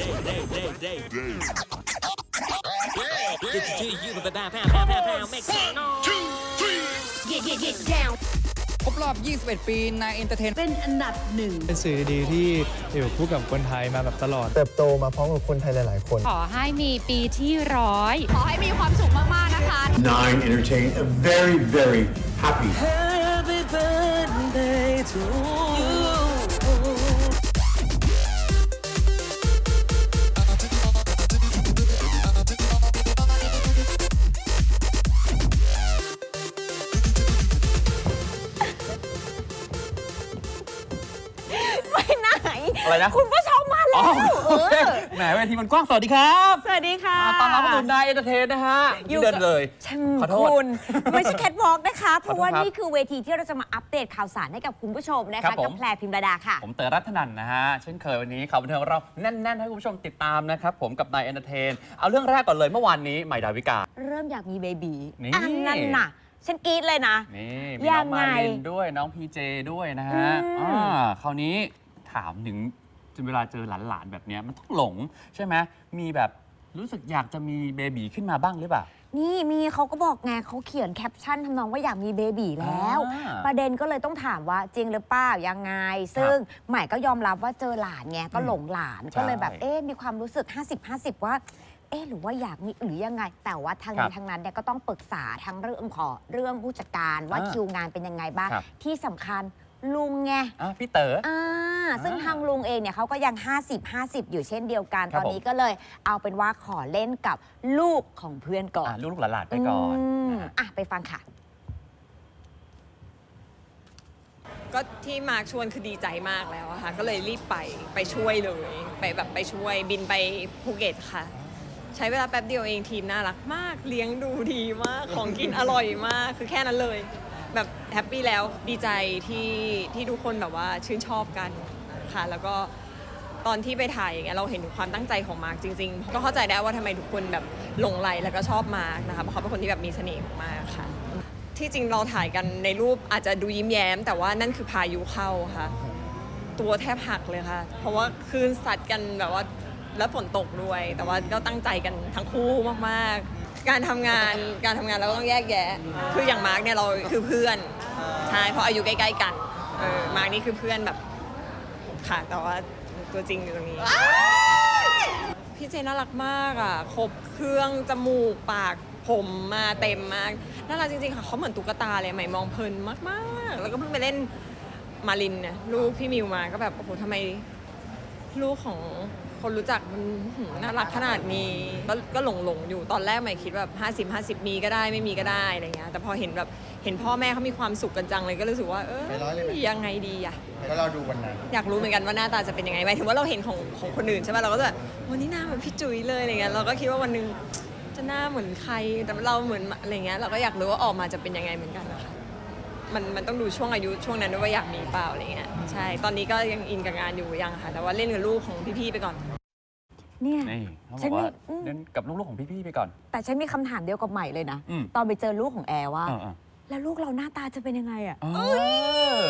Get to you, but pow, pow, pow, pow, pow, make some noise. Get, get, get down. ครบรอบ 21 ปีนายเอนเตอร์เทน เป็นอันดับหนึ่ง เป็นสื่อดีๆที่อยู่คู่กับคนไทยมาแบบตลอด เติบโตมาพร้อมกับคนไทยหลาย ๆ คน ขอให้มีปีที่ร้อย ขอให้มีความสุขมาก ๆ นะคะ Nine Entertain a very, very happy Happy birthday to you. อะไรนะคุณผู้ชมมาแล้อ๋อวโอเคแหมเวทีมันกว้างสวัสดีครับสวัสดีค่ะ อ่าตอนรับคุณนายเอนเตอร์เทนนะฮะอยู่เดินเลย ช่างขอโทษคุณไม่ใช่แคทวอล์กนะคะ เพราะว่าขอโทษครับนี่คือเวทีที่เราจะมาอัปเดตข่าวสารให้กับคุณผู้ชมนะครัคะบผม กับแพรพิมรดาค่ะ ผมเต๋อรัตนันนะฮะ เช่นเคยวันนี้ข่าวบันเทิงของเราแน่น ๆ ให้คุณผู้ชมติดตามนะครับผมกับนายเอนเตอร์เทน เอาเรื่องแรกก่อนเลยเมื่อวานนี้ใหม่ดาวิกา เริ่มอยากมีเบบีนี่ อันนั้นน่ะ ฉันกรี๊ดเลยนะ นี่มียัน้องงไงมาลินด้วยน้องพีเจด้วยนะฮะอืม อ่าคราวนี้ ถามถึงจนเวลาเจอหลานๆแบบเนี้ยมันต้องหลงใช่ไหมมีแบบรู้สึกอยากจะมีเบบีขึ้นมาบ้างหรือเปล่า นี่มีเขาก็บอกไงเขาเขียนแคปชั่นทำนองว่าอยากมีเบบีแล้ว อ่าประเด็นก็เลยต้องถามว่าจริงหรือเปล่ายังไง ซึ่งใหม่ก็ยอมรับว่าเจอหลานไงก็หลงหลานใช่ก็เลยแบบเอ๊ะมีความรู้สึก 50-50 ว่า เอ๊ะหรือว่าอยากมีหรือยังไง แต่ว่าทางครันี้บทางนั้นเนี่ยก็ต้องปรึกษาทั้งเรื่องของเรื่องผู้จัดการว่าอ่าคิวงานเป็นยังไงบ้าง ครับที่สำคัญ ลุงไง อะพี่เต๋อ อ่าซึ่งอ่าทางลุงเองเนี่ยเขาก็ยัง 50 50 อยู่เช่นเดียวกัน ครัตบ อนนี้ก็เลยเอาเป็นว่าขอเล่นกับลูกของเพื่อนก่อนอะลูกๆหลานๆไปก่อนมนะฮะ อะ ไปฟังค่ะ ก็ที่มาร์คชวนคือดีใจมากแล้วอะค่ะ ก็เลยรีบไปไปช่วยเลย ไปแบบไปช่วยบินไปภูเก็ตค่ะ ใช้เวลาแป๊บเดียวเองทีมน่ารักมาก เลี้ยงดูดีมาก ของกินอร่อยมาก คือแค่นั้นเลย แบบแฮปปี้แล้วดีใจที่ที่ทุกคนแบบว่าชื่นชอบกันค่ะ แล้วก็ตอนที่ไปถ่ายอย่างเงี้ยเราเห็นถึงความตั้งใจของมาร์คจริง ๆ ก็เข้าใจได้ว่าทำไมทุกคนแบบหลงไหลแล้วก็ชอบมาร์คนะคะเพราะเขาเป็นคนที่แบบมีเสน่ห์มากๆค่ะ ที่จริงเราถ่ายกันในรูปอาจจะดูยิ้มแย้ม แต่ว่านั่นคือพายุเข้าค่ะ ตัวแทบหักเลยค่ะ เพราะว่าคลื่นซัดกันแบบว่าแล้วฝนตกด้วย แต่ว่าก็ตั้งใจกันทั้งคู่มากๆ การทำงานการทำงานเราก็ต้องแยกแยะ คืออย่างมาร์กเนี่ยเราคือเพื่อนใช่เพราะอายุใกล้ๆกันเออมาร์กนี่คือเพื่อนแบบค่ะแต่ว่าตัวจริงอยู่ตรงนี้ พี่เจน่ารักมากอะครบเครื่องจมูกปากผมมาเต็มมากน่ารักจริงๆค่ะเขาเหมือนตุ๊กตาเลยใหม่มองเพลินมากๆ แล้วก็เพิ่งไปเล่นมารินนี่ยลูกพี่มิวมาก็แบบโอ้โหทำไมลูกของ คนรู้จักมันหืมน่ารักขนาดนี้ก็ก็หลงหลงๆอยู่ตอนแรกใหม่คิดแบบ50 50 มีก็ได้ไม่มีก็ได้อะไรเงี้ยแต่พอเห็นแบบเห็นพ่อแม่เขามีความสุขกันจังเลยก็รู้สึกว่าเออไปร้อยเลยไหมยังไงดีอะ แล้วเราดูวันนั้น อยากรู้เหมือนกันว่าหน้าตาจะเป็นยังไงหมายถึงว่าเราเห็นของของคนอื่นใช่ไหมเราก็จะแบบวันนี้หน้าเหมือนพี่จุ๋ยเลยอะไรเงี้ยเราก็คิดว่าวันหนึงจะหน้าเหมือนใครแต่เราเหมือนอะไรเงี้ยเราก็อยากรู้ว่าออกมาจะเป็นยังไงเหมือนกันนะคะมันมันต้องดูช่วงอายุช่วงนั้นด้วยว่าอยากมีเปล่าอะไรเงี้ยใช่ตอนนี้ก็ยังอินกับงานอยู่ยังค่ะแต่ว่าเล่นกับลูกของพี่ๆไปก่อน เนี่ย นี่เขาบฉัอนกมีว่าอืมเล่นกับลูกๆของพี่ๆไปก่อน แต่ฉันมีคำถามเดียวกับใหม่เลยนะ อืม ตอนไปเจอลูกของแอร์ว่าเออเออแล้วลูกเราหน้าตาจะเป็นยังไงอะเออใ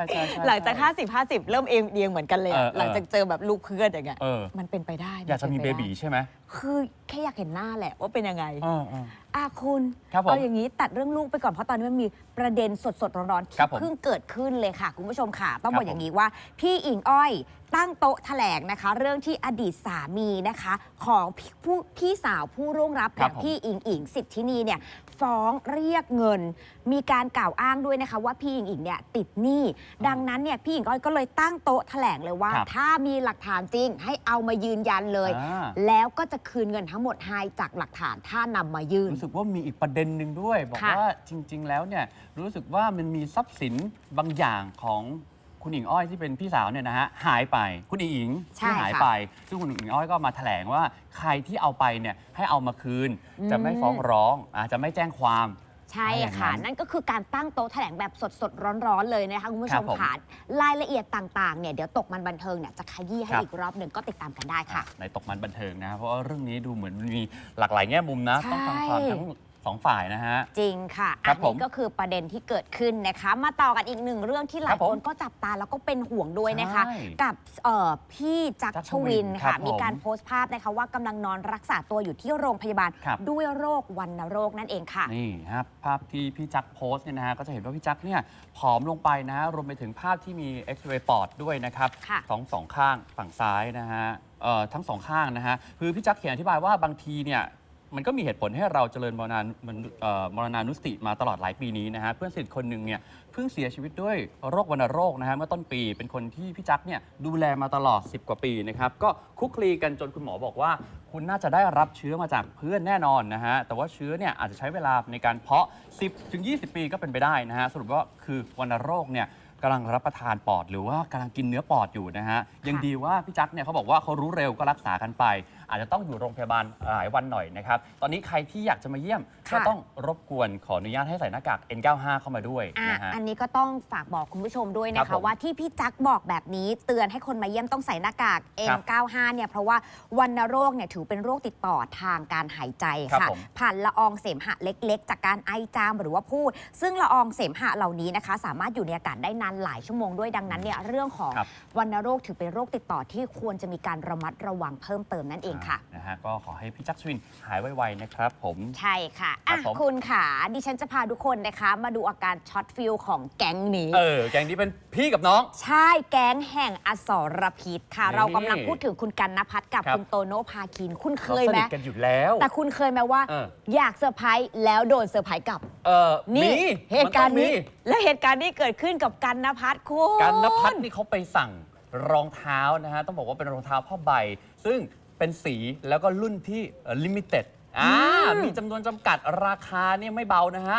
ช่ใช่ใช่ใช่ หลังจาก 50 50 เริ่มเองเอียงเหมือนกันเลยอะเออเออ หลังจากเจอแบบลูกเพื่อนอย่างเงี้ยเออ มันเป็นไปได้อยากจะมีนเบป็นไปบีได้ใช่ไหมคือแค่อยากเห็นหน้าแหละว่าเป็นยังไง เออเอออาคุณครับผมเอาอย่างนี้ตัดเรื่องลูกไปก่อนเพราะตอนนี้มันมีประเด็นสดสดๆร้อนๆครัที่บผมเพิ่งเกิดขึ้นเลยค่ะ คุณผู้ชมค่ะ ต้องครับบอกอย่างนี้ว่า พี่อิงอ้อยตั้งโต๊ะแถลงนะคะ เรื่องที่อดีตสามีนะคะ ของพี่ผู้พี่สาวผู้ร่วงรับคอรับย่างผม พี่อิงอิงสิทธินีเนี่ย ฟ้องเรียกเงิน มีการกล่าวอ้างด้วยนะคะ ว่าพี่อิงอิงเนี่ยติดหนี้ดังนั้นเนี่ยพี่อิงอ้อยก็เลยตั้งโต๊ะแถลงเลยว่า ครับถ้ามีหลักฐานจริงให้เอามายืนยันเลย อ่า แล้วก็จะคืนเงินทั้งหมดให้จากหลักฐานถ้านำมายื่น รู้สึกว่ามีอีกประเด็นหนึ่งด้วย บอกค่ะว่าจริง ๆ แล้วเนี่ยรู้สึกว่ามันมีทรัพย์สินบางอย่างของ คุณหญิงอ้อยที่เป็นพี่สาวเนี่ยนะฮะหายไปคุณหญิงอิงใช่ที่หายค่ะไป ซึ่งคุณหญิงอ้อยก็มาแถลงว่าใครที่เอาไปเนี่ยให้เอามาคืน อืม จะไม่ฟ้องร้องอาจจะไม่แจ้งความ ใช่อย่างนั้นค่ะนั่นก็คือการตั้งโต๊ะแถลงแบบสดๆ ร้อนๆ เลยนะคะคุณผู้ชครับมผม ค่ะรายละเอียดต่างๆเนี่ยเดี๋ยวตกมันบันเทิงเนี่ยจะขยี้ให้ครับอีกรอบหนึ่งก็ติดตามกันได้ค่ะ ในตกมันบันเทิงนะ เพราะว่าเรื่องนี้ดูเหมือนมีหลากหลายแง่มุมนะ ใช่ ต้องฟังความทั้ง สองฝ่ายนะฮะ จริงค่ะครัอับนผมนี้ก็คือประเด็นที่เกิดขึ้นนะคะ มาต่อกันอีกหนึ่งเรื่องที่หลาครัยบผมคนก็จับตาแล้วก็เป็นห่วงด้วยนะคะ ใช่กับเอ่อพี่จักรจักรชชวิวินนครัค่ะ บผมมีการโพสต์ภาพนะคะว่ากำลังนอนรักษาตัวอยู่ที่โรงพยาบาล ครับ ด้วยโรควัณโรคนั่นเองค่ะ นี่ครับภาพที่พี่จักรโพสต์เนี่ยนะฮะก็จะเห็นว่าพี่จักรเนี่ยผอมลงไปนะฮะรวมไปถึงภาพที่มีเอ็กซเรย์ปอดด้วยนะครับค่ะ สองสองข้างฝั่งซ้ายนะฮะเอ่อทั้งสองข้างนะฮะคือพี่จักรเขียนอธิบายว่าบางทีเนี่ย มันก็มีเหตุผลให้เราเจริญมรณามันเอ่อมรณานุสติมาตลอดหลายปีนี้นะฮะเพื่อนสนิทคนหนึ่งเนี่ยเพิ่งเสียชีวิตด้วยโรควัณโรคนะฮะเมื่อต้นปีเป็นคนที่พี่จักเนี่ยดูแลมาตลอด 10 กว่าปีนะครับก็คุกคลีกันจนคุณหมอบอกว่า คุณน่าจะได้รับเชื้อมาจากเพื่อนแน่นอนนะฮะแต่ว่าเชื้อเนี่ยอาจจะใช้เวลาในการเพาะ 10ถึง20 ปีก็เป็นไปได้นะฮะสรุปว่าคือวัณโรคเนี่ยกำลังรับประทานปอดหรือว่ากำลังกินเนื้อปอดอยู่นะฮะยังดีว่าพี่จักเนี่ยเขาบอกว่าเขารู้เร็วก็รักษากันไป อาจจะต้องอยู่โรงพยาบาลหลายวันหน่อยนะครับ ตอนนี้ใครที่อยากจะมาเยี่ยมก็ค่ะ ต้องรบกวนขออนุญาตให้ใส่หน้ากาก N95 เข้ามาด้วยอะนะฮะ อันนี้ก็ต้องฝากบอกคุณผู้ชมด้วยครันะบคะผมว่าที่พี่จักบอกแบบนี้เตือนให้คนมาเยี่ยมต้องใส่หน้ากาก ครับ N95 เนี่ยเพราะว่าวัณโรคเนี่ยถือเป็นโรคติดต่อทางการหายใจครับค่ะผมผ่านละอองเสมหะเล็กๆ จากการไอจามหรือว่าพูด ซึ่งละอองเสมหะเหล่านี้นะคะ สามารถอยู่ในอากาศได้นานหลายชั่วโมงด้วยดังนั้นเนี่ยเรื่องของครับ วัณโรคถือเป็นโรคติดต่อที่ควรจะมีการระมัดระวังเพิ่มเติมนั่นเองค่ะ นะฮะก็ขอให้พี่จักรชวินหายไวๆนะครับผม ใช่ค่ะครัอะบผม คุณค่ะดิฉันจะพาทุกคนนะคะ มาดูอาการช็อตฟิลของแก๊งนี้ เออแกงนี้เป็นพี่กับน้อง ใช่แก๊งแห่งอสรพิษค่ะ นี่เรากำลังพูดถึงคุณกันนพัฒน์กับครับ คุณโตโน่พาคิน คุณเคเขายสไหมนิทกันอยู่แล้ว แต่คุณเคยไหมว่าเออ อยากเซอร์ไพรส์แล้วโดนเซอร์ไพรส์กลับ เออนี่มีเหตุการณ์นี้ มัต้องมีและเหตุการณ์นี้เกิดขึ้นกับกันนพัฒน์คุณการนพัฒน์นี่เขาไปสั่งรองเท้านะฮะ ต้องบอกว่าเป็นรองเท้าผ้าใบ ซึ่ง เป็นสีแล้วก็รุ่นที่ลิมิเต็ดอ่ามีจำนวนจำกัดราคาเนี่ยไม่เบานะฮะ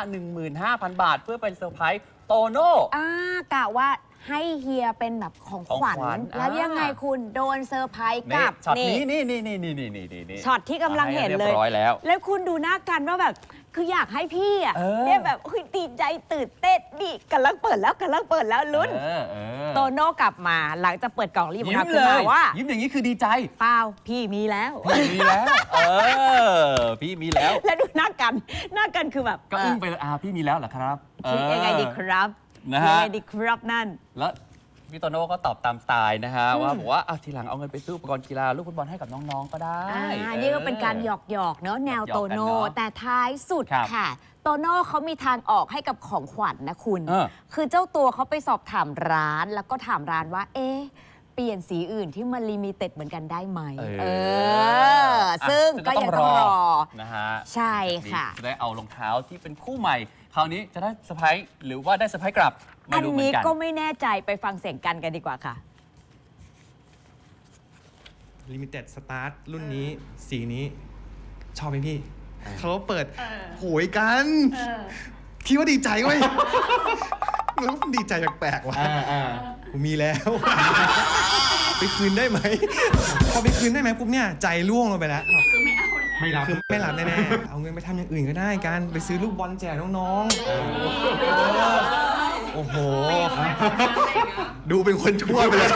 15,000 บาท เพื่อเป็นเซอร์ไพรส์โตโน่อ่ากะว่า ให้เฮียเป็นแบบของของขวัญขวัญแล้วอ่ายั ยังไงคุณโดนเซอร์ไพรส์กนี่ลับ ช็อตนี้นี่นี่นี่นี่นี่นี่นี่ช็อตที่กำลังเห็นเลย รียบร้อยแล้ว แล้วคุณดูหน้ากันว่าแบบ คืออยากให้พี่อะเออ เนี่ยแบบเฮ้ยดีใจตื่นเต้นดิกำลังเปิดแล้วกำลังเปิดแล้วลุ้น เออเออโตโน่กลับมาหลังจากเปิดกล่องรีบยิ้ครัมบเลขึ้นมายว่ายิ้มอย่างนี้คือดีใจเปล่าพี่มีแล้ว พี่มีแล้ว เออ พี่มีแล้ว แล้วดูหน้ากันหน้ากันคือแบบก็อึ้งไปเลยอ่าพี่มีแล้วเหรอครับเออคิดยังไงดีครับ นะยัฮะไงดีครับนั่น แล้วพี่โตโน่ก็ตอบตามสไตล์นะฮะ ว่าบอกว่าอะทีหลังเอาเงินไปซื้ออุปกรณ์กีฬาลูกฟุตบอลให้กับน้องๆก็ได้ อ่าออนี่ก็เป็นการหยอกหยอกๆเนอะแนวหยอกๆโตโน่กันเนอะแต่ท้ายสุดครับค่ะ โตโน่เขามีทางออกให้กับของขวัญนะคุณ เออ คือเจ้าตัวเขาไปสอบถามร้าน แล้วก็ถามร้านว่า เอ๊ะ เปลี่ยนสีอื่นที่มันลิมิเต็ดเหมือนกันได้ไหมเออเออซึ่งอะก็ยังต้องรอ นะฮะใช่ค่ะ จะได้เอารองเท้าที่เป็นคู่ใหม่ คราวนี้จะได้เซอร์ไพรส์หรือว่าได้เซอร์ไพรส์กลับมาอันดูเหมือนี้นกันก็ไม่แน่ใจไปฟังเสียงกันกันดีกว่าค่ะ ลิมิเต็ดสตาร์ทรุ่นนี้สีนี้ ชอบไหมพี่ เขาเปิดโหยกัน คิดว่าดีใจเว้ยแล้วมันดีใจแปลกๆว่ะผมมีแล้ว ไปคืนได้ไหม พอไปคืนได้ไหมปุ๊บเนี่ย ใจร่วงลงไปแล้ว คือไม่เอา ไม่รับ คือไม่รับแน่ๆ เอาเงินไปทำอย่างอื่นก็ได้กันไปซื้อลูกบอลแจกน้องๆเออโอ้โห ดูเป็นคนชั่วไปเลย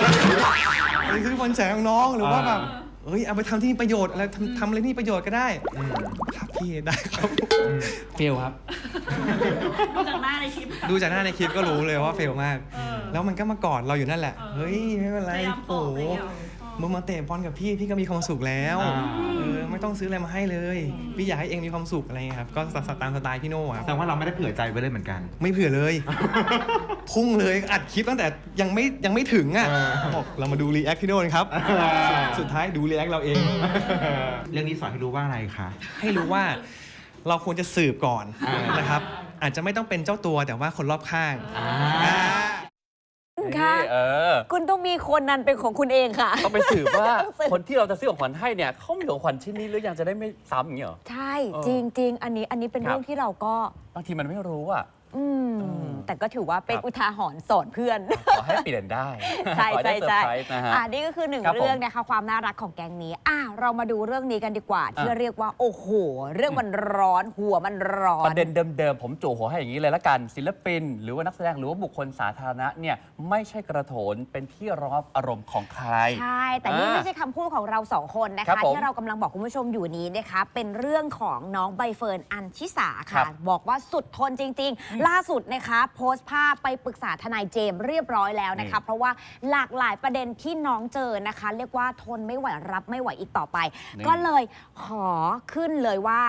ไปซื้อบอลแจกน้องๆหรือว่าแบบเอ้ย เอาไปทำที่มีประโยชน์อะไรทำทำอะไรที่มีประโยชน์ก็ได้ครับพี่ได้ครับเฟลครับ ดูจากหน้าในคลิป ดูจากหน้าในคลิปก็รู้เลยว่าเฟลมาก แล้วมันก็มากอดเราอยู่นั่นแหละ เฮ้ย ไม่เป็นไรโอ้โห มึงมาเตะบอลกับพี่พี่ก็มีความสุขแล้วเออไม่ต้องซื้ออะไรมาให้เลยพี่อยากให้เองมีความสุขอะไรเงี้ยครับก็ตามสไตล์พี่โน่อะครับแต่ว่าเราไม่ได้เผื่อใจไว้เลยเหมือนกัน ไม่เผื่อเลย พุ่งเลยอัดคลิปตั้งแต่ยังไม่ยังไม่ถึงอะบอกเรามาดูรีแอคพี่โน่กันครับสุดท้ายดูรีแอคเราเอง เรื่องนี้สอนให้รู้ว่าอะไรคะ ให้รู้ว่าเราควรจะสืบก่อนนะครับ อาจจะไม่ต้องเป็นเจ้าตัวแต่ว่าคนรอบข้างอ่า ค่ะนี่เออ คุณต้องมีคนนั้นเป็นของคุณเองค่ะ ต้องไปสืบว่าต้องสืบ คนที่เราจะซื้อของขวัญให้เนี่ยเขามีของขวัญชิ้นนี้หรือยังจะได้ไม่ซ้ำอย่างเงี้ยเหรอ ใช่เออจริง ๆ อันนี้อันนี้เป็นครับ เรื่องที่เราก็บางทีมันไม่รู้อะ อืม แต่ก็ถือว่าเป็นครับ อุทาหรณ์สอนเพื่อน ขอให้เปลี่ยนได้ใช่ขอให้ใช่ได้เซอใช่ ร์ไพรส์นะฮะ อ่านี่ก็คือหนึ่งครับผมเรื่องนะคะความน่ารักของแก๊งนี้อะเรามาดูเรื่องนี้กันดีกว่า ที่อะ เรียกว่าโอ้โห เรื่องมันร้อนหัวมันร้อน ประเด็นเดิมๆ ผมจู่หัวให้อย่างนี้เลยละกัน ศิลปิน หรือว่านักแสดงหรือว่าบุคคลสาธารณะเนี่ยไม่ใช่กระโถนเป็นที่รอบอารมณ์ของใคร ใช่ แต่นี่อ่าไม่ใช่คำพูดของเราสองคนนะครัคะบผมที่เรากำลังบอกคุณผู้ชมอยู่นี้นะคะเป็นเรื่องของน้องใบเฟิร์นอัญชิสาครัค่ะบบอกว่าสุดทนจริง ๆ ล่าสุดนะคะโพสต์ภาพไปปรึกษาทนายเจมส์เรียบร้อยแล้วนะคะ เพราะว่าหลากหลายประเด็นที่น้องเจอนะคะ เรียกว่าทนไม่ไหวรับไม่ไหวอีกต่อไปนี่ก็เลยขอขึ้นเลยว่า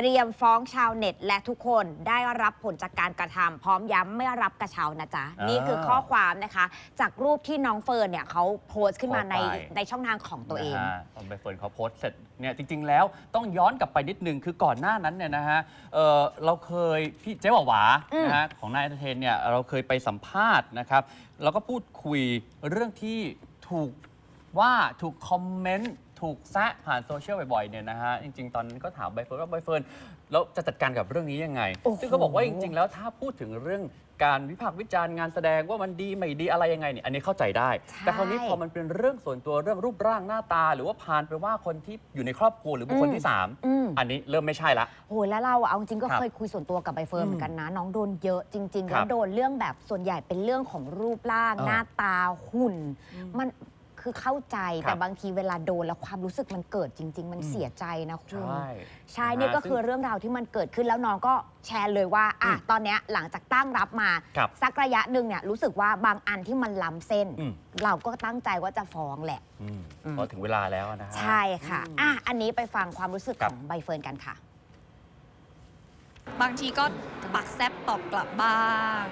เตรียมฟ้องชาวเน็ต และทุกคนได้รับผลจากการกระทำพร้อมย้ำไม่รับกระเช้านะจ๊ะ อ่านี่นี่คือข้อความนะคะ จากรูปที่น้องเฟิร์นเนี่ยเขาโพสต์ขึ้นมาในโพสต์ไป ในช่องทางของตัวเอง นะฮะตอนใบเฟิร์นเขาโพสต์เสร็จเนี่ยจริง ๆ แล้วต้องย้อนกลับไปนิดนึงคือก่อนหน้านั้นเนี่ยนะฮะเอ่อเราเคยพี่เจ๊หวาหวาอืมนะฮะของนายเอนเตอร์เทนเนี่ยเราเคยไปสัมภาษณ์นะครับแล้วก็พูดคุยเรื่องที่ถูกว่าถูกคอมเมนต์ ถูกแซะผ่านโซเชียลบ่อยๆเนี่ยนะฮะจริงๆ ตอนนั้นก็ถามใบเฟิร์นว่าใบเฟิร์นแล้วจะจัดการกับเรื่องนี้ยังไง โอ้โห ซึ่งก็บอกว่าจริงๆ แล้วถ้าพูดถึงเรื่องการวิพากษ์วิจารณ์งานแสดงว่ามันดีไม่ดีอะไรยังไงเนี่ยอันนี้เข้าใจได้แต่คราวนี้พอมันเป็นเรื่องส่วนตัวเรื่องรูปร่างหน้าตา หรือว่าพานไปว่าคนที่อยู่ในครอบครัวหรือบุคคลที่สามอืม อันนี้เริ่มไม่ใช่ละ โหแล้วเราอะเอาจริงๆก็ครับเคยคุยส่วนตัวกับใบเฟิร์นเหมือนกันนะ น้องโดนเยอะจริง ๆ ครัแล้บวโดนเรื่องแบบส่วนใหญ่เป็นเรื่องของรูปร่าง เออหน้าตาหุ่น มัน คือเข้าใจครับแต่บางทีเวลาโดนแล้วความรู้สึกมันเกิดจริง ๆ มันเสียใจนะคุณ ใช่ ใช่นะฮะเนี่ยก็คือเรื่องราวที่มันเกิดขึ้นแล้วน้องก็แชร์เลยว่าอะอืมตอนเนี้ยหลังจากตั้งรับมา ครับสักระยะหนึ่งเนี่ยรู้สึกว่าบางอันที่มันล้ำเส้น อืม เราก็ตั้งใจว่าจะฟ้องแหละ อืมอืม พอถึงเวลาแล้วนะฮะ ใช่ค่ะอะอันนี้ไปฟังความรู้สึกครัขบ องใบเฟิร์นกันค่ะ บางทีก็ปักแซบตอบกลับบ้าง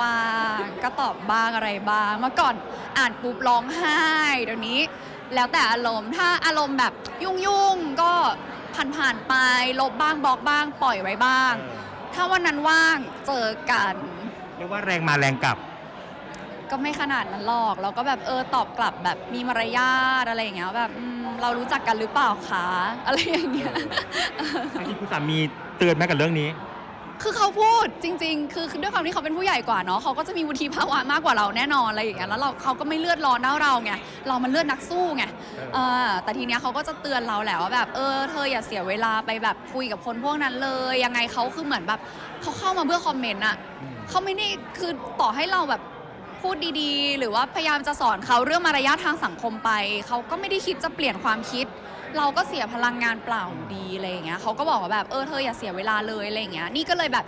ว่างๆก็ตอบบ้างอะไรบ้าง เมื่อก่อนอ่านปุ๊บร้องไห้เดี๋ยวนี้ แล้วแต่อารมณ์ถ้าอารมณ์แบบยุ่งๆก็ผ่านๆไปลบบ้างบล็อกบ้าง ปล่อยไว้บ้าง ถ้าวันนั้นว่างเจอกัน เรียกว่าแรงมาแรงกลับ ก็ไม่ขนาดนั้นหรอก เราก็แบบเออตอบกลับแบบมีมารยาทอะไรอย่างเงี้ยแบบอืมเรารู้จักกันหรือเปล่าคะอะไรอย่างเงี้ยอันนี้คุณสามีเตือนไหมกับเรื่องนี้ คือเขาพูดจริงๆคือคือด้วยความที่เขาเป็นผู้ใหญ่กว่าเนาะเขาก็จะมีวุฒิภาวะมากกว่าเราแน่นอนอะไรอย่างเงี้ยแล้วเราเขาก็ไม่เลือดร้อนเท่าเราไงเรามันเลือดนักสู้ไงเออแต่ทีเนี้ยเขาก็จะเตือนเราแหละว่าแบบเออเธออย่าเสียเวลาไปแบบคุยกับคนพวกนั้นเลย ยังไงเขาคือเหมือนแบบเขาเข้ามาเพื่อคอมเมนต์อะเขาไม่ได้คือต่อให้เราแบบ พูดดีๆ หรือว่าพยายามจะสอนเขาเรื่องมารยาททางสังคมไป เขาก็ไม่ได้คิดจะเปลี่ยนความคิด เราก็เสียพลังงานเปล่าอยู่ดีอะไรอย่างเงี้ยเขาก็บอกว่าแบบเออเธออย่าเสียเวลาเลยอะไรอย่างเงี้ยนี่ก็เลยแบบ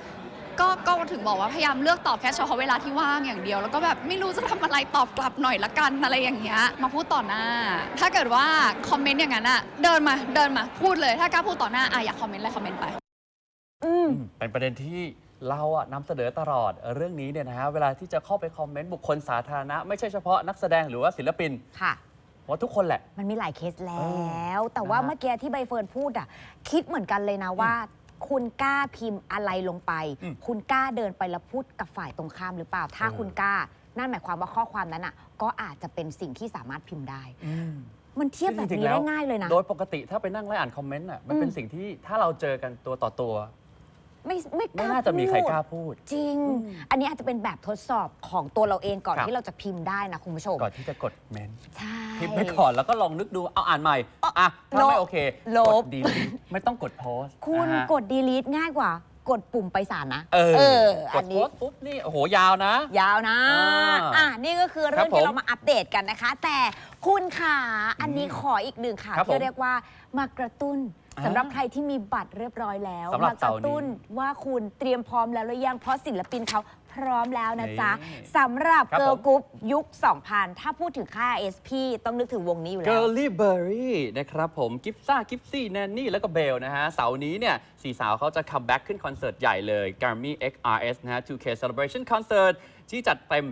ก็ก็ถึงบอกว่าพยายามเลือกตอบแค่เฉพาะเวลาที่ว่างอย่างเดียว แล้วก็แบบไม่รู้จะทำอะไรตอบกลับหน่อยละกันอะไรอย่างเงี้ยมาพูดต่อหน้า ถ้าเกิดว่าคอมเมนต์อย่างนั้นอะเดินมาเดินมาพูดเลยถ้ากล้าพูดต่อหน้าอะอยากคอมเมนต์อะไรคอมเมนต์ไป อืมอืมเป็นประเด็นที่ เราอะนำเสนอตลอดเรื่องนี้เนี่ยนะฮะเวลาที่จะเข้าไปคอมเมนต์บุคคลสาธารณะ ไม่ใช่เฉพาะนักแสดงหรือว่าศิลปินค่ะ ว่าทุกคนแหละ มันมีหลายเคสแล้เอวแต่ว่านะฮะ เมื่อกี้ที่ใบเฟิร์นพูดอะ คิดเหมือนกันเลยนะว่า คุณกล้าพิมพ์อะไรลงไป อืมคุณกล้าเดินไปแล้วพูดกับฝ่ายตรงข้ามหรือเปล่า ถ้าเออ คุณกล้า นั่นหมายความว่าข้อความนั้นอะ ก็อาจจะเป็นสิ่งที่สามารถพิมพ์ได้มันเทียบแบบซึ่งจรินี้ๆได้ง่ายเลยนะ โดยปกติถ้าไปนั่งไล่อ่านคอมเมนต์อะมันเป็นอืม สิ่งที่ถ้าเราเจอกันตัวต่อตัว ไม่ไม่กไม่ล้าน่าจะมีใครกล้าพูดพูด จริง อันนี้อาจจะเป็นแบบทดสอบของตัวเราเองก่อนครับ ที่เราจะพิมพ์ได้นะคุณผู้ชมก่อนที่จะกดเมนต์ใช่ พิมพ์ไปก่อนแล้วก็ลองนึกดูเอาอ่านใหม่อะถ้าลบไม่โอเคลกบดดีลีทไม่ต้องกดโพสต์คุณนะฮะกด delete ง่ายกว่า กดปุ่มไปศาลนะเออกอัดนโพนี้สต์ปุ๊บนี่โอ้โหยาวนะ ยาวนะ อ่าอะนี่ก็คือเรื่องครับผมที่เรามาอัปเดตกันนะคะ แต่คุณขาอันนี้ขออีกหนึ่งค่ะครับผมที่เรียกว่ามากระตุ้นอ่า สำหรับใครที่มีบัตรเรียบร้อยแล้วสำหรับมากระตุ้นเสาร์นี้ว่าคุณเตรียมพร้อมแล้วหรือยังเพราะศิลปินเขาพร้อมแล้วนะจ๊ะนี่สำหรับครับเกิร์ลผมกรุ๊ปยุค 2000 ถ้าพูดถึงค่า SP ต้องนึกถึงวงนี้อยู่แล้ว Girly Berry นะครับผมกิฟซ่ากิฟซี่แนนนี่แล้วก็เบลนะฮะ เสาร์นี้เนี่ยสี่สาวเขาจะคัมแบ็กขึ้นคอนเสิร์ตใหญ่เลย Grammy XRS นะฮะ 2K Celebration Concert ที่จัดเต็ม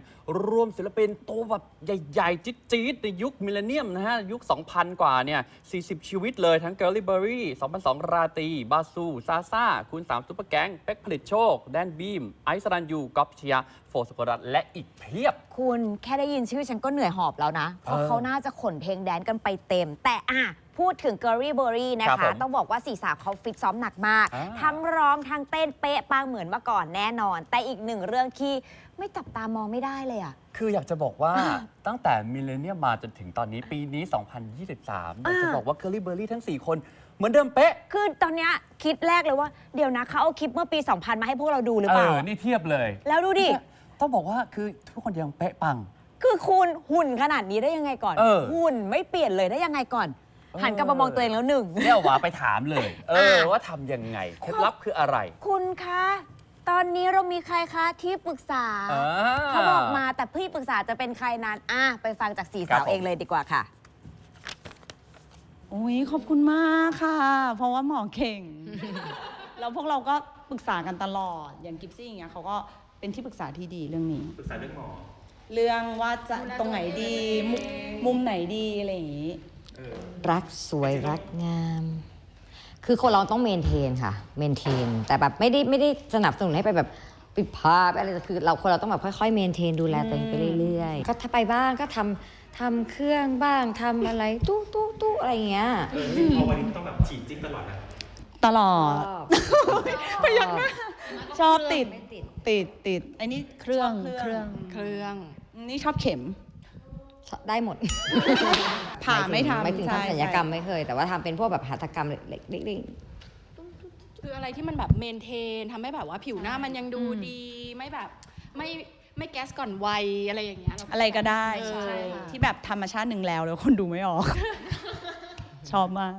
รวมศิลปินตัวแบบใหญ่ๆ จี๊ดๆ ในยุคมิลเลนเนียมนะฮะ ยุค 2000 กว่าเนี่ย 40 ชีวิตเลยทั้ง Girly Berry 2002 ราตี บาซูซาซาคูณ3ซุปเปอร์แก๊งเป็กผลิตโชค แดนบีม ไอซ์สรันยูกอฟพิชยโฟสุกรัตและอีกเพียบ คุณแค่ได้ยินชื่อฉันก็เหนื่อยหอบแล้วนะ เพราะเขาน่าจะขนเพลงแดนกันไปเต็ม แต่อะ พูดถึงเกอรี่เบอรี่นะครัคะ บผมต้องบอกว่าสี่สาวเขาฟิตซ้อมหนักมาก อ่า ทั้งร้องทั้งเต้นเป๊ะปังเหมือนเมื่อก่อนแน่นอน แต่อีกหนึ่งเรื่องที่ไม่จับตามองไม่ได้เลยอะคืออยากจะบอกว่าตั้งแต่มิเลเนียมมาจนถึงตอนนี้ปีนี้ 2023อยากจะบอกว่าเคอรี่เบอร์รี่ทั้ง 4 คนเหมือนเดิมเป๊ะ คือตอนเนี้ยคิดแรกเลยว่า เดี๋ยวนะเขาเอาคลิปเมื่อปี 2000 มาให้พวกเราดูหรือเอเปล่า อ นี่เทียบเลยแล้วดูดิต้องบอกว่าคือทุกคนยังเป๊ะปัง คือคุณหุ่นขนาดนี้ได้ยังไงก่อน เออ หุ่นไม่เปลี่ยนเลยได้ยังไงก่อน หันกลับมามองตัวเองแล้วหนึ่ง เนี่ยหวาไปถามเลย เออ อะ ว่าทำยังไงเคล็ดลับคืออะไรคุณคะ ตอนนี้เรามีใครคะที่ปรึกษาอ่าเขาบอกมาแต่พี่ปรึกษาจะเป็นใครนั้นอะไปฟังจากสี่ครัสาบวผมเองเลยดีกว่าค่ะโอ้ยขอบคุณมากค่ะ เพราะว่าหมอเก่ง แล้วพวกเราก็ปรึกษากันตลอด อย่างกิฟซี่อย่างเงี้ยเขาก็เป็นที่ปรึกษาที่ดีเรื่องนี้ ปรึกษาเรื่องหมอ เรื่องว่าจะตรงไหนดีมุมมุมไหนดีอะไรอย่างงี้ รักสวยรักงาม คือคนเราต้องเมนเทนค่ะ เมนเทน แต่แบบไม่ได้ไม่ได้สนับสนุนให้ไปแบบปิดพาไปอะไรคือเราคนเราต้องแบบค่อยๆเมนเทนดูแลตัวเองไปเรื่อยๆ ก็ถ้าไปบ้างก็ทำทำเครื่องบ้างทำอะไรตู้ตู้ตู้อะไรอย่างเงี้ยพอวันนี้ต้องแบบฉีดจิ้มตลอดนะตลอด พยักหน้า ชอบติด ไม่ติด ติดติดไอ้นี่เครื่องเครื่อง เครื่อง นี่ชอบเข็ม ได้หมดผ่าไม่ทำไม่ถึงใช่ทำศัลยกรรมใช่ไม่เคย แต่ว่าทำเป็นพวกแบบหัตถกรรมเล็กๆคืออะไรที่มันแบบเมนเทนทำให้แบบว่าผิวหน้ามันยังดูดีไม่แบบไม่ไม่แก๊สก่อนวัยอะไรอย่างเงี้ยเราอะไรก็ได้เออใช่ใช่ค่ะที่แบบธรรมชาติหนึ่งแล้วแล้วคนดูไม่ออก ชอบมาก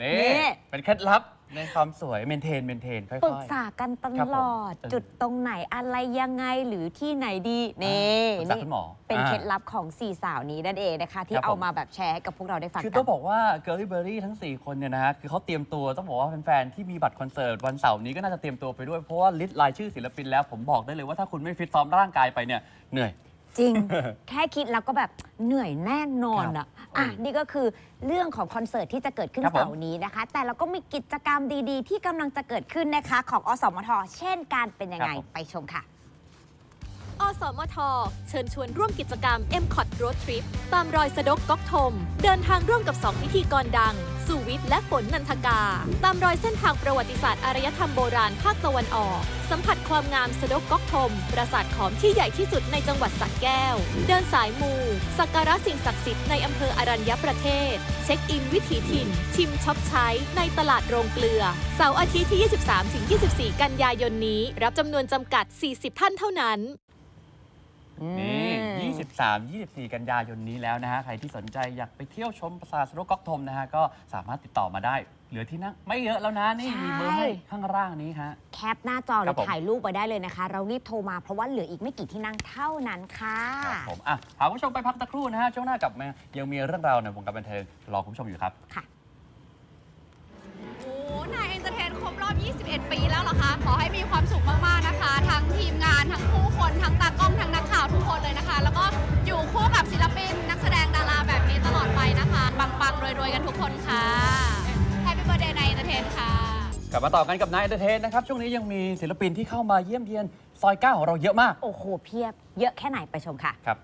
นี่นี่เป็นเคล็ดลับ ในความสวยเมนเทนเมนเทนค่อยๆ ปรึกษากันตครับผมลอด เออ จุดตรงไหนอะไรยังไงหรือที่ไหนดีนี่ปรึกษาคุณหมอเป็นอ่าเคล็ดลับของสี่สาวนี้นั่นเองนะคะ ที่ครับผม เอามาแบบแชร์ให้กับพวกเราได้ฟังคือกัต้องบอกว่าเก r ร์ y ี่เบอร์รี่ทั้ง 4 คนเนี่ยนะฮะคือเขาเตรียมตัวต้องบอกว่าแฟนๆที่มีบัตรคอนเสิร์ตวันเสาร์นี้ก็น่าจะเตรียมตัวไปด้วยเพราะว่าลิสต์รายชื่อศิลปินแล้วผมบอกได้เลยว่าถ้าคุณไม่ฟิตซ้อมร่างกายไปเนี่ยเหนื่อย จริง แค่คิดแล้วก็แบบเหนื่อยแน่นอนอะอะนี่ก็คือเรื่องของคอนเสิร์ตที่จะเกิดขึ้นครับผม เสาร์นี้นะคะ แต่เราก็มีกิจกรรมดีๆ ที่กำลังจะเกิดขึ้นนะคะ ของอสมท เช่นการเป็นยังไงครับผมไปชมค่ะ อสมท เชิญชวนร่วมกิจกรรม m c o t Road Trip ตามรอยสะดกก๊อกทม เดินทางร่วมกับ 2 พิธีกรดัง สุวิทย์และฝนนันทกา ตามรอยเส้นทางประวัติศาสตร์อารยธรรมโบราณภาคตะวันออก สัมผัสความงามสะดกก๊อกทม ปราสาทขอมที่ใหญ่ที่สุดในจังหวัดสระแก้ว เดินสายมูสักการะสิ่งศักดิ์สิทธิ์ในอำเภออรัญญประเทศ เช็คอินวิถีถิ่น ชิมช็อปใช้ ในตลาดโรงเกลือ เสาร์อาทิตย์ที่ 23-24 กันยายนนี้ รับจำนวนจำกัด 40 ท่านเท่านั้น นี่23 24 กันยายนนี้แล้วนะฮะ ใครที่สนใจอยากไปเที่ยวชมปราสาทสโนก๊อกทมนะฮะ ก็สามารถติดต่อมาได้ เหลือที่นั่งไม่เยอะแล้วนะ นี่มีเบอร์ให้ข้างล่างนี้ฮะ แคปหน้าจอหครัรืบอผมถ่ายรูปไปได้เลยนะคะ เรารีบโทรมาเพราะว่าเหลืออีกไม่กี่ที่นั่งเท่านั้นค่ะครับผมอะพาคุณผู้ชมไปพักสักครู่นะฮะ ช่วงหน้ากลับมายังมีเรื่องราวในวงการบันเทิงรอคุณผู้ชมอยู่ครับโ11 ปีแล้วหรอคะ ขอให้มีความสุขมากๆนะคะ ทั้งทีมงาน ทั้งผู้คน ทั้งตากล้องทั้งนักข่าวทุกคนเลยนะคะ แล้วก็อยู่คู่กับศิลปิน นักแสดงดาราแบบนี้ตลอดไปนะคะ ปังๆรวยๆกันทุกคนค่ะ Happy Birthday ในเอเตอร์เทนค่ะ กลับมาต่อกันกับนายเอเตอร์เทนนะครับ ช่วงนี้ยังมีศิลปินที่เข้ามาเยี่ยมเยียนซอย9ของเราเยอะมาก โอ้โห เพียบ เยอะแค่ไหนไปชมค่ะ ครับ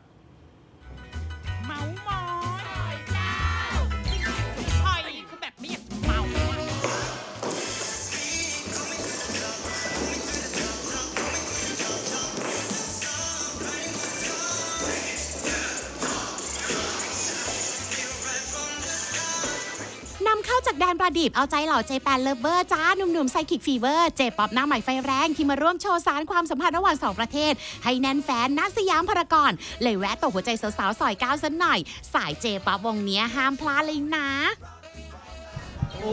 ดิบเอาใจเหล่าเจแปนเลฟเวอร์จ้าหนุ่มๆไซคิกฟีเวอร์เจป๊อปหน้าใหม่ไฟแรงที่มาร่วมโชว์สารความสัมพันธ์ระหว่างสองประเทศ ให้แน่นแฟนนัสยามพารากอน เลยแวะตกหัวใจสาวๆสอยก้าวสักหน่อย สายเจป๊อปวงเนี้ยห้ามพลาดเลยนะ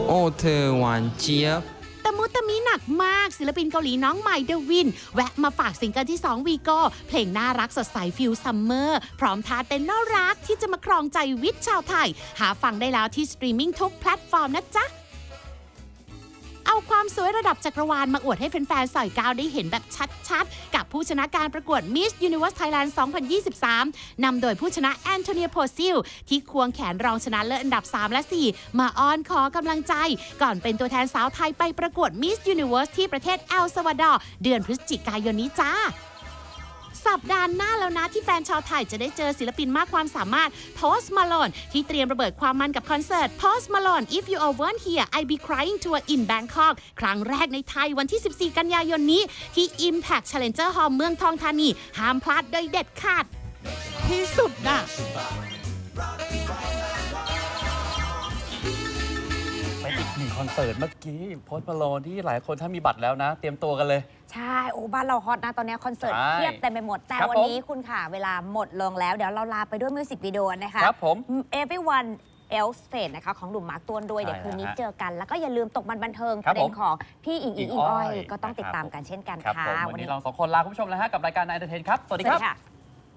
โอ้เธอหวานเจี๊ยบ ตะมุตะมิหนักมาก ศิลปินเกาหลีน้องใหม่เดวิน แวะมาฝากซิงเกิลที่ 2 วีโก้เพลงน่ารักสดใสฟิลซัมเมอร์พร้อมท่าเต้นน่ารักที่จะมาครองใจวิทย์ชาวไทย หาฟังได้แล้วที่สตรีมมิ่งทุกแพลตฟอร์มนะจ๊ะ เอาความสวยระดับจักรวาลมาอวดให้แฟนๆสอยก้าวได้เห็นแบบชัดๆ กับผู้ชนะการประกวด Miss Universe Thailand 2023 นำโดยผู้ชนะแอนโทเนียโพซิล ที่ควงแขนรองชนะเลิศอันดับ 3 และ 4 มาอ้อนขอกำลังใจ ก่อนเป็นตัวแทนสาวไทยไปประกวด Miss Universe ที่ประเทศเอลซาวาดอร์เดือนพฤศจิกายนนี้จ้า สัปดาห์หน้าแล้วนะที่แฟนชาวไทยจะได้เจอศิลปินมากความสามารถ Post Malone ที่เตรียมระเบิดความมันกับคอนเสิร์ต Post Malone If You Are Weren't Here I Be Crying Tour in Bangkok ครั้งแรกในไทยวันที่ 14 กันยายนนี้ ที่ Impact Challenger Hall เมืองทองธานี ห้ามพลาดโดยเด็ดขาด ที่สุดน่ะเป็นอีกหนึ่งคอนเสิร์ตเมื่อกี้โพสต์มาโลนที่หลายคนถ้ามีบัตรแล้วนะ เตรียมตัวกันเลย ใช่ โอ้บ้านเราฮอตนะ ตอนนี้คอนเสิร์ตใช่เทียบเต็มไปหมด แต่ครับวันนี้ผมคุณค่ะ เวลาหมดลงแล้ว เดี๋ยวเราลาไปด้วยมิวสิกวิดีโอนะคะ ครับผม Everyone else fate นะคะ ของหนุ่มมาร์คตวนด้วย ใช่เดี๋ยวคืนนี้แล้วฮะเจอกัน แล้วก็อย่าลืมตกมันบันเทิงคปรับระเด็ผนมของพี่อิงอิงอิงอ้อย อิงอ้อยก็ต้องติดนะครับตามกันเช่นกันครับค่ะผมวันนี้เราสองคนลาคุณผู้ชมแล้วฮะกับรายการนายเดเทนครับ สวัสดีสวัสครับ ดีค่ะ